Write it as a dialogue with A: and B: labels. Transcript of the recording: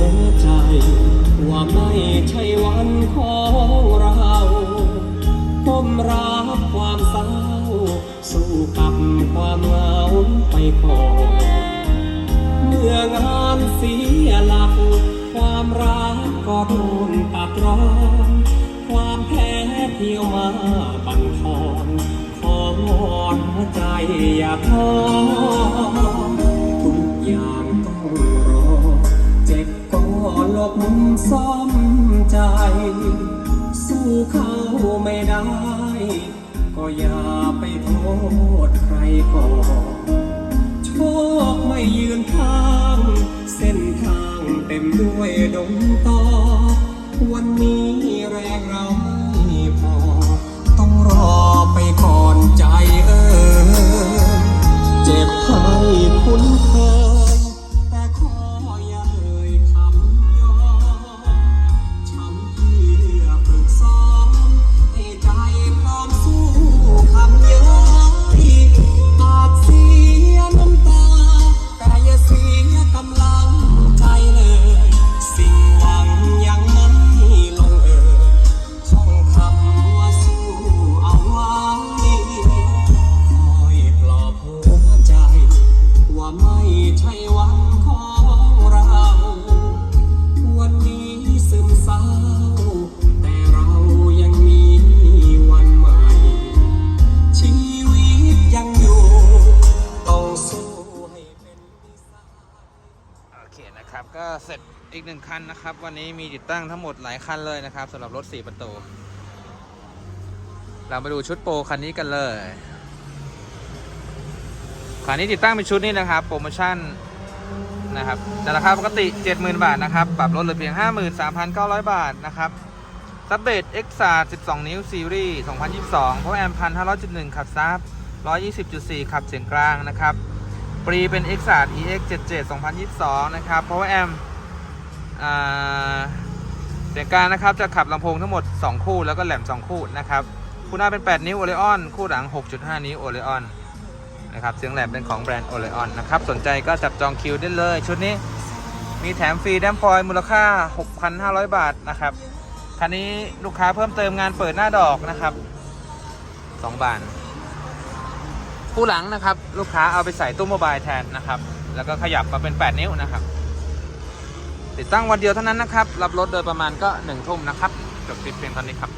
A: วใจ ว่าไม่ใช่วันของเราผมรับความเศร้า สู้กับความเหงาไปก่อนเมื่องานเสียหลัก ความรักก็โดนตัดรอน ซ่อมใจ สู้เขาไม่ได้ ก็อย่าไปโทษใครก่อนโชคไม่ยืนข้าง เส้นทางเต็มด้วยดงตอวันนี้ นะ
B: ครับ ก็เสร็จอีกหนึ่งคันนะครับ วันนี้มีติดตั้งทั้งหมดหลายคันเลยนะครับสำหรับรถ 4 ประตู เรามาดูชุดโปรคันนี้กันเลยคันนี้ติดตั้งเป็นชุดนี้นะครับ โปรโมชั่นนะครับแต่ราคาปกติ 70,000 บาทนะครับ ปรับลดเหลือเพียง 53,900 บาทนะครับซับเบด X 3 12 นิ้วซีรีส์2022 เพราะแอมพัน500.1ขับซับ120.4 ขับเสียงกลางนะครับ ปรีเป็น X 3 EX 77 2022 นะครับ Power Amp อ่าเสียงกางนะครับจะขับลำโพงทั้งหมด 2 คู่แล้วก็แหลม 2 คู่นะครับ คู่หน้าเป็น 8 นิ้ว Oreon คู่หลัง 6.5 นิ้ว Oreon นนะครับเสียงแหลมเป็นของแบรนด์ Oreon นนะครับ สนใจก็จับจองคิวได้เลย ชุดนี้มีแถมฟรีแดมฟอยมูลค่า 6,500 บาทนะครับ คันนี้ลูกค้าเพิ่มเติมงานเปิดหน้าดอกนะครับ 2 บาน คู่หลังนะครับ ลูกค้าเอาไปใส่ตู้โมบายแทนนะครับ แล้วก็ขยับมาเป็น 8 นิ้วนะครับ ติดตั้งวันเดียวเท่านั้นนะครับ รับรถโดยประมาณก็1ทุ่มนะครับจบคลิปเพียงเท่านี้ครับ